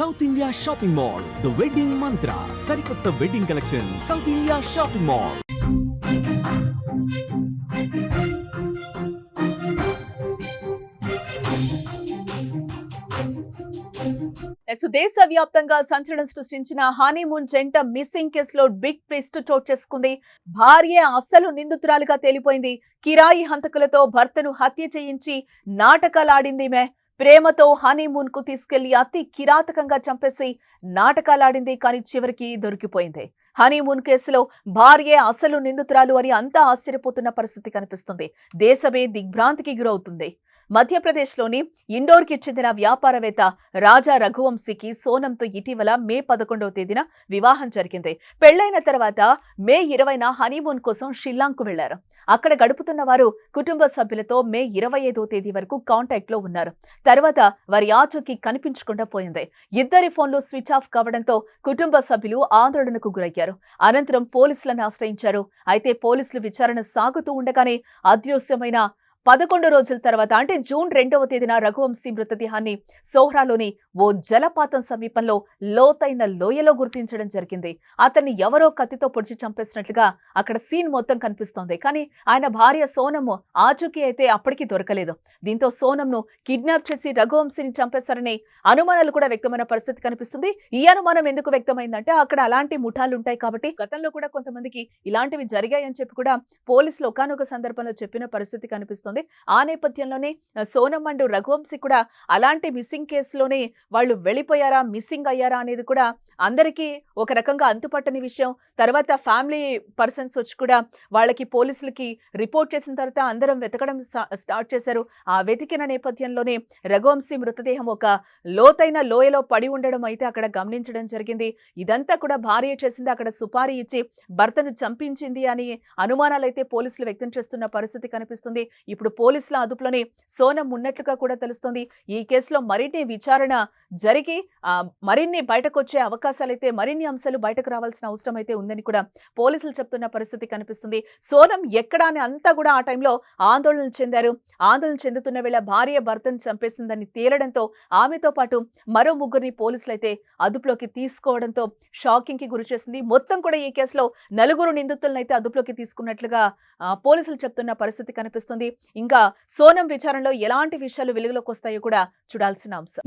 South India shopping mall the wedding Mantra సరికొత్త wedding collection south India shopping mall yes దేశవ్యాప్తంగా సంచలనం సృష్టించిన honeymoon జంట మిస్సింగ్ కేసులో బిగ్ ట్విస్ట్ చోటు చేసుకుంది. భార్య అస్సలు నిందితురాలుగా తేలిపోయింది. కిరాయి హంతకులతో భర్తను హత్య చేయించి నాటకాలాడింది మే. ప్రేమతో హనీమూన్కు తీసుకెళ్ళి అతి కిరాతకంగా చంపేసి నాటకాలాడింది కానీ చివరికి దొరికిపోయింది. హనీమూన్ కేసులో భార్యే అసలు నిందితురాలు అని అంతా ఆశ్చర్యపోతున్న పరిస్థితి కనిపిస్తుంది. దేశమే దిగ్భ్రాంతికి గురవుతుంది. మధ్యప్రదేశ్లోని ఇండోర్కి చెందిన వ్యాపారవేత్త రాజా రఘువంశీకి సోనంతో ఇటీవల మే పదకొండవ తేదీన వివాహం జరిగింది. పెళ్ళైన తర్వాత మే ఇరవైన హనీమూన్ కోసం షిల్లాంగ్కు వెళ్ళారు. అక్కడ గడుపుతున్న వారు కుటుంబ సభ్యులతో మే ఇరవై ఐదో తేదీ వరకు కాంటాక్ట్లో ఉన్నారు. తర్వాత వారి ఆచూకీ కనిపించకుండా పోయింది. ఇద్దరి ఫోన్లు స్విచ్ ఆఫ్ కావడంతో కుటుంబ సభ్యులు ఆందోళనకు గురయ్యారు. అనంతరం పోలీసులను ఆశ్రయించారు. అయితే పోలీసులు విచారణ సాగుతూ ఉండగానే అదృశ్యమైన పదకొండు రోజుల తర్వాత అంటే జూన్ రెండవ తేదీన రఘువంశీ మృతదేహాన్ని సోహ్రాలోని ఓ జలపాతం సమీపంలో లోతైన లోయలో గుర్తించడం జరిగింది. అతన్ని ఎవరో కత్తితో పొడిచి చంపేసినట్లుగా అక్కడ సీన్ మొత్తం కనిపిస్తోంది. కానీ ఆయన భార్య సోనము ఆచూకీ అయితే అప్పటికీ దొరకలేదు. దీంతో సోనంను కిడ్నాప్ చేసి రఘువంశీని చంపేశారనే అనుమానాలు కూడా వ్యక్తమైన పరిస్థితి కనిపిస్తుంది. ఈ అనుమానం ఎందుకు వ్యక్తమైందంటే అక్కడ అలాంటి ముఠాలు ఉంటాయి కాబట్టి గతంలో కూడా కొంతమందికి ఇలాంటివి జరిగాయని చెప్పి కూడా పోలీసులు ఒకనొక సందర్భంలో చెప్పిన పరిస్థితి కనిపిస్తుంది. ఆ నేపథ్యంలోనే సోనం అండ్ రఘువంశీ కూడా అలాంటి మిస్సింగ్ కేసులోనే వాళ్ళు వెళ్ళిపోయారా మిస్సింగ్ అయ్యారా అనేది కూడా అందరికీ ఒక రకంగా అంతుపట్టని విషయం. తర్వాత ఫ్యామిలీ పర్సన్స్ వచ్చి కూడా వాళ్ళకి పోలీసులకి రిపోర్ట్ చేసిన తర్వాత అందరం వెతకడం స్టార్ట్ చేశారు. ఆ వెతికిన నేపథ్యంలోనే రఘువంశీ మృతదేహం ఒక లోతైన లోయలో పడి ఉండడం అయితే అక్కడ గమనించడం జరిగింది. ఇదంతా కూడా భార్య చేసింది అక్కడ సుపారీ ఇచ్చి భర్తను చంపించింది అని అనుమానాలు అయితే పోలీసులు వ్యక్తం చేస్తున్న పరిస్థితి కనిపిస్తుంది. ఇప్పుడు పోలీసుల అదుపులోనే సోనం ఉన్నట్లుగా కూడా తెలుస్తుంది. ఈ కేసులో మరిన్ని విచారణ జరిగి మరిన్ని బయటకు వచ్చే అవకాశాలు అయితే మరిన్ని అంశాలు బయటకు రావాల్సిన అవసరం అయితే ఉందని కూడా పోలీసులు చెప్తున్న పరిస్థితి కనిపిస్తుంది. సోనం ఎక్కడా అని అంతా కూడా ఆ టైంలో ఆందోళన చెందారు. ఆందోళన చెందుతున్న వేళ భార్య భర్తను చంపేసిందని తేలడంతో ఆమెతో పాటు మరో ముగ్గురిని పోలీసులు అయితే అదుపులోకి తీసుకోవడంతో షాకింగ్కి గురి చేసింది. మొత్తం కూడా ఈ కేసులో నలుగురు నిందితులను అయితే అదుపులోకి తీసుకున్నట్లుగా పోలీసులు చెప్తున్న పరిస్థితి కనిపిస్తుంది. ఇంకా సోనం విచారణలో ఎలాంటి విషయాలు వెలుగులోకి వస్తాయో కూడా చూడాల్సిన అంశం.